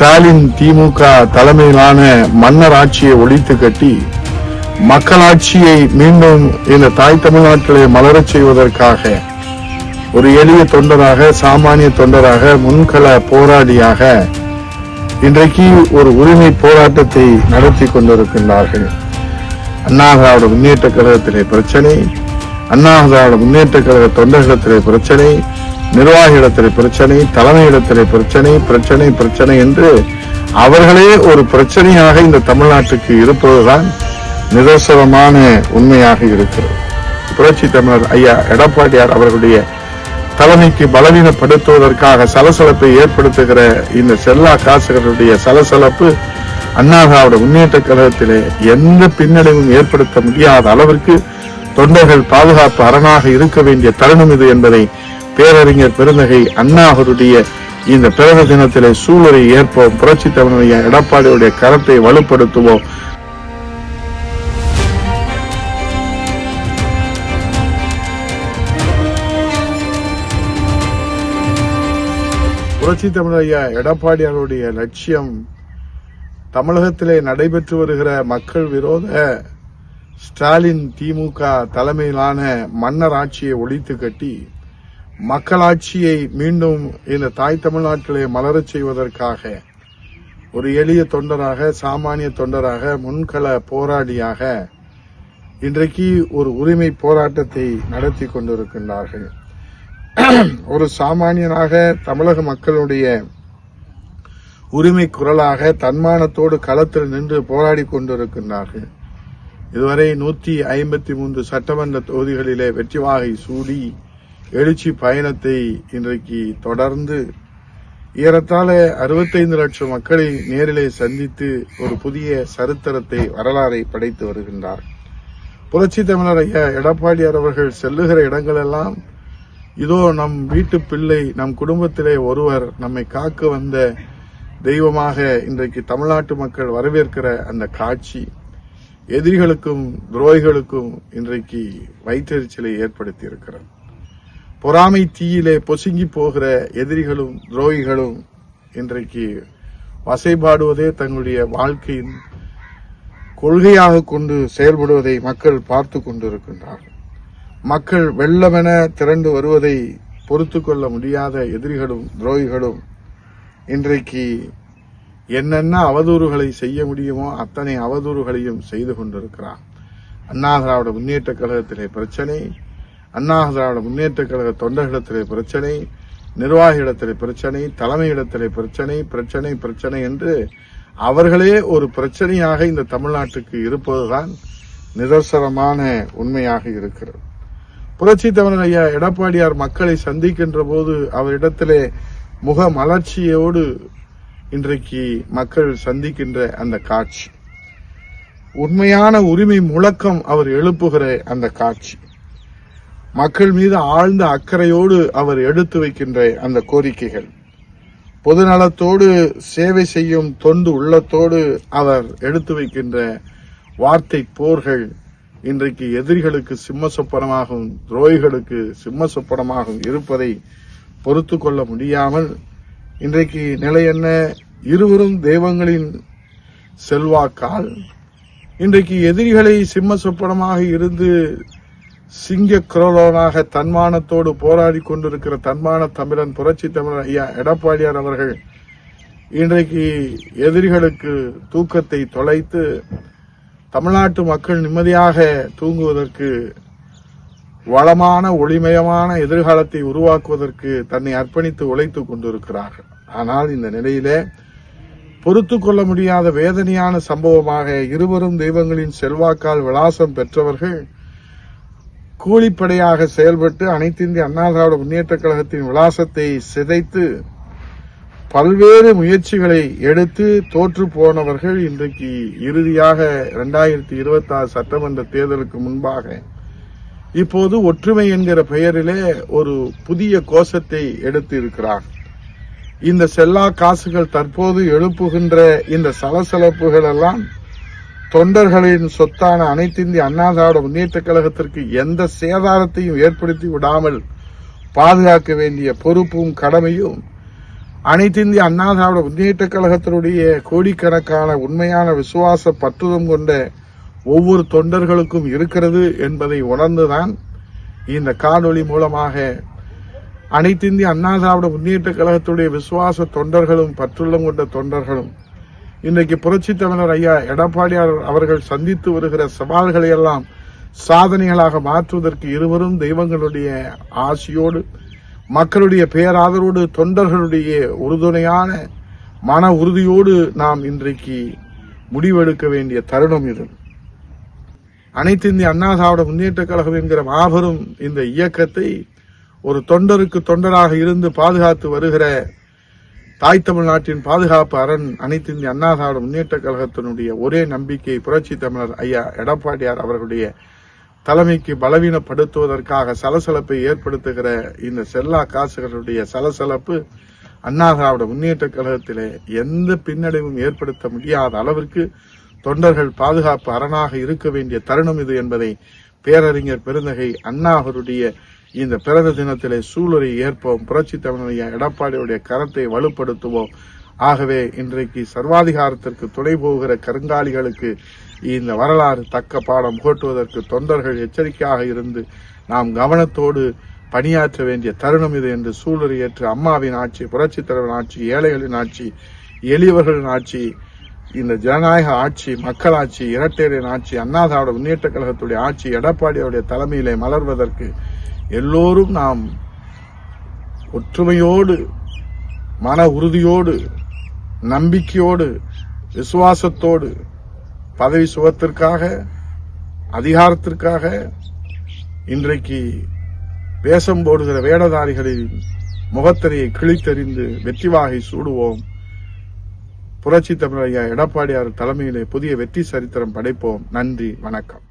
ஸ்டாலின் திமுக தலைமையிலான மன்னர் ஆட்சியை ஒழித்து கட்டி மக்களாட்சியை மீண்டும் இந்த தாய் தமிழ்நாட்டிலே மலரச் செய்வதற்காக ஒரு எளிய தொண்டராக சாமானிய தொண்டராக முன்கள போராடியாக இன்றைக்கு ஒரு உரிமை போராட்டத்தை நடத்தி கொண்டிருக்கின்றார்கள். அண்ணா திராவிட முன்னேற்ற கழகத்திலே பிரச்சனை அண்ணா திராவிட முன்னேற்ற கழக தொண்டர்களிடத்திலே பிரச்சனை நிர்வாகியிடத்திலே பிரச்சனை தலைமையிடத்திலே பிரச்சனை பிரச்சனை பிரச்சனை என்று அவர்களே ஒரு பிரச்சனையாக இந்த தமிழ்நாட்டுக்கு இருப்பதுதான் நிதர்சனமான உண்மையாக இருக்கிறது. புரட்சி தமிழர் ஐயா எடப்பாடியார் அவர்களுடைய தலைமைக்கு பலவீனப்படுத்துவதற்காக சலசலப்பை ஏற்படுத்துகிற இந்த செல்லா காசுகளுடைய சலசலப்பு அண்ணா முன்னேற்ற கழகத்திலே எந்த பின்னடைவும் ஏற்படுத்த முடியாத அளவிற்கு தொண்டர்கள் பாதுகாப்பு அரணாக இருக்க வேண்டிய தருணம் இது என்பதை பேரறிஞர் பெருந்தகை அண்ணா அவருடைய இந்த பிறந்த தினத்திலே சூழலை ஏற்போம். புரட்சி தமிழக எடப்பாடியுடைய கரத்தை வலுப்படுத்துவோம். புரட்சி தமிழக எடப்பாடியாருடைய லட்சியம் தமிழகத்திலே நடைபெற்று வருகிற மக்கள் விரோத ஸ்டாலின் திமுக தலைமையிலான மன்னர் ஆட்சியை ஒழித்து கட்டி மக்களாட்சியை மீண்டும் இந்த தாய் தமிழ்நாட்டிலே மலரச் செய்வதற்காக ஒரு எளிய தொண்டராக சாமானிய தொண்டராக முன்கள போராடியாக இன்றைக்கு ஒரு உரிமை போராட்டத்தை நடத்தி கொண்டிருக்கின்றார்கள். ஒரு சாமானியனாக தமிழக மக்களுடைய உரிமை குரலாக தன்மானத்தோடு களத்தில் நின்று போராடி கொண்டிருக்கின்றார்கள். இதுவரை நூற்றி ஐம்பத்தி மூன்று சட்டமன்ற தொகுதிகளிலே வெற்றி வாகை சூடி எழுச்சி பயணத்தை இன்றைக்கு தொடர்ந்து ஏறத்தாழ அறுபத்தைந்து லட்சம் மக்களை நேரிலே சந்தித்து ஒரு புதிய சரித்திரத்தை வரலாறை படைத்து வருகின்றார். புரட்சி தமிழர் ஐயா எடப்பாடியார் அவர்கள் செல்லுகிற இடங்களெல்லாம் இதோ நம் வீட்டு பிள்ளை நம் குடும்பத்திலே ஒருவர் நம்மை காக்க வந்த தெய்வமாக இன்றைக்கு தமிழ்நாட்டு மக்கள் வரவேற்கிற அந்த காட்சி எதிரிகளுக்கும் துரோகிகளுக்கும் இன்றைக்கு வயிற்றெரிச்சலை ஏற்படுத்தி இருக்கிறது பொறாமை தீயிலே பொசுங்கி போகிற எதிரிகளும் துரோகிகளும் இன்றைக்கு வசைபாடுவதே தங்களுடைய வாழ்க்கையின் கொள்கையாக கொண்டு செயல்படுவதை மக்கள் பார்த்து கொண்டிருக்கின்றார்கள். மக்கள் வெள்ளமென திரண்டு வருவதை பொறுத்து கொள்ள முடியாத எதிரிகளும் துரோகிகளும் இன்றைக்கு என்னென்ன அவதூறுகளை செய்ய முடியுமோ அத்தனை அவதூறுகளையும் செய்து கொண்டிருக்கிறார். அண்ணா திராவிட முன்னேற்ற கழகத்திலே பிரச்சனை அண்ணா திராவிட முன்னேற்ற கழக தொண்டர்களிடத்திலே பிரச்சனை நிர்வாகியிடத்திலே பிரச்சனை தலைமையிடத்திலே பிரச்சனை பிரச்சனை பிரச்சனை என்று அவர்களே ஒரு பிரச்சனையாக இந்த தமிழ்நாட்டுக்கு இருப்பதுதான் நிதர்சனமான உண்மையாக இருக்கிறது. புரட்சி தமிழர் ஐயா எடப்பாடியார் மக்களை சந்திக்கின்ற போது அவரிடத்திலே முக மலர்ச்சியோடு இன்றைக்கு மக்கள் சந்திக்கின்ற அந்த காட்சி. உண்மையான உரிமை முழக்கம் அவர் எழுப்புகிற அந்த காட்சி. மக்கள் மீது ஆழ்ந்த அக்கறையோடு அவர் எடுத்து வைக்கின்ற அந்த கோரிக்கைகள். பொதுநலத்தோடு சேவை செய்யும் தொண்டு உள்ளத்தோடு அவர் எடுத்து வைக்கின்ற வார்த்தை போர்கள் இன்றைக்கு எதிரிகளுக்கு சிம்ம சொப்பனமாகவும் துரோகிகளுக்கு சிம்ம சொப்பனமாகவும் இருப்பதை பொறுத்து கொள்ள முடியாமல் இன்றைக்கு நிலை என்ன? இருவரும் தெய்வங்களின் செல்வாக்கால் இன்றைக்கு எதிரிகளை சிம்ம சொப்பனமாக இருந்து சிங்க குரலோனாக தன்மானத்தோடு போராடி கொண்டிருக்கிற தன்மான தமிழன் புரட்சி தமிழன் ஐயா எடப்பாடியார் அவர்கள் இன்றைக்கு எதிரிகளுக்கு தூக்கத்தை தொலைத்து தமிழ்நாட்டு மக்கள் நிம்மதியாக தூங்குவதற்கு வளமான ஒளிமயமான எதிர்காலத்தை உருவாக்குவதற்கு தன்னை அர்ப்பணித்து உழைத்துக் கொண்டிருக்கிறார்கள். ஆனால் இந்த நிலையிலே பொறுத்து கொள்ள முடியாத வேதனையான சம்பவமாக இருவரும் தெய்வங்களின் செல்வாக்கால் விலாசம் பெற்றவர்கள் கூலிப்படையாக செயல்பட்டு அனைத்து இந்திய அண்ணா திராவிட முன்னேற்ற கழகத்தின் விலாசத்தை சிதைத்து பல்வேறு முயற்சிகளை எடுத்து தோற்று போனவர்கள் இன்றைக்கு இறுதியாக இரண்டாயிரத்தி இருபத்தி ஆறு சட்டமன்ற தேர்தலுக்கு முன்பாக இப்போது ஒற்றுமை என்கிற பெயரிலே ஒரு புதிய கோஷத்தை எடுத்து இருக்கிறார் இந்த செல்லா காசுகள் தற்போது எழுப்புகின்ற இந்த சலசலப்புகள் எல்லாம் தொண்டர்களின் சொத்தான அனைத்து இந்திய அண்ணா திராவிட முன்னேற்ற கழகத்திற்கு எந்த சேதாரத்தையும் ஏற்படுத்தி விடாமல் பாதுகாக்க வேண்டிய பொறுப்பும் கடமையும் அனைத்து இந்திய அண்ணா திராவிட முன்னேற்ற கழகத்தினுடைய கோடிக்கணக்கான உண்மையான விசுவாச பற்றுதம் கொண்ட ஒவ்வொரு தொண்டர்களுக்கும் இருக்கிறது என்பதை உணர்ந்துதான் இந்த காணொளி மூலமாக அனைத்து இந்திய அண்ணா திராவிட முன்னேற்ற கழகத்துடைய விசுவாச தொண்டர்களும் பற்றுள்ளம் கொண்ட தொண்டர்களும் இன்றைக்கு புரட்சி தமிழர் ஐயா எடப்பாடியார் அவர்கள் சந்தித்து வருகிற சவால்களை எல்லாம் சாதனைகளாக மாற்றுவதற்கு இருவரும் தெய்வங்களுடைய ஆசியோடு மக்களுடைய பேராதரோடு தொண்டர்களுடைய உறுதுணையான மன உறுதியோடு நாம் இன்றைக்கு முடிவெடுக்க வேண்டிய தருணம் இது. அனைத்து இந்திய அண்ணா திராவிட முன்னேற்ற கழகம் என்கிற மாபெரும் இந்த இயக்கத்தை ஒரு தொண்டருக்கு தொண்டராக இருந்து பாதுகாத்து வருகிற தாய் தமிழ்நாட்டின் பாதுகாப்பு அரண் அனைத்து இந்திய அண்ணா திராவிட முன்னேற்ற கழகத்தினுடைய ஒரே நம்பிக்கை புரட்சி தமிழர் ஐயா எடப்பாடியார் அவர்களுடைய தலைமைக்கு பலவீனப்படுத்துவதற்காக சலசலப்பை ஏற்படுத்துகிற இந்த செல்லா காசுகளுடைய சலசலப்பு அண்ணா திராவிட முன்னேற்ற கழகத்திலே எந்த பின்னடைவும் ஏற்படுத்த முடியாத அளவிற்கு தொண்டர்கள் பாதுகாப்பு அரணாக இருக்க வேண்டிய தருணம் இது என்பதை பேரறிஞர் பெருந்தகை அண்ணா அவருடைய இந்த பிறந்த தினத்திலே சூழலை ஏற்போம் புரட்சி தமிழரையா எடப்பாடியுடைய கரத்தை வலுப்படுத்துவோம். ஆகவே இன்றைக்கு சர்வாதிகாரத்திற்கு துணை போகிற கருங்காலிகளுக்கு இந்த வரலாறு தக்க பாடம் புகட்டுவதற்கு தொண்டர்கள் எச்சரிக்கையாக இருந்து நாம் கவனத்தோடு பணியாற்ற வேண்டிய தருணம் இது என்று சூழலை ஏற்று அம்மாவின் ஆட்சி புரட்சி தலைவரின் ஆட்சி ஏழைகளின் ஆட்சி எளியவர்களின் ஆட்சி இந்த ஜனநாயக ஆட்சி மக்களாட்சி இரட்டையரின் ஆட்சி அண்ணா திராவிட முன்னேற்ற கழகத்துடைய ஆட்சி எடப்பாடியுடைய தலைமையிலே மலர்வதற்கு எல்லோரும் நாம் ஒற்றுமையோடு மன உறுதியோடு நம்பிக்கையோடு விசுவாசத்தோடு பதவி சுகத்திற்காக அதிகாரத்திற்காக இன்றைக்கு வேஷம் போடுகிற வேடதாரிகளின் முகத்திரையை கிழித்தறிந்து வெற்றி வாகை சூடுவோம். புரட்சி தமிழர் ஐயா எடப்பாடியார் தலைமையிலே புதிய வெற்றி சரித்திரம் படைப்போம். நன்றி வணக்கம்.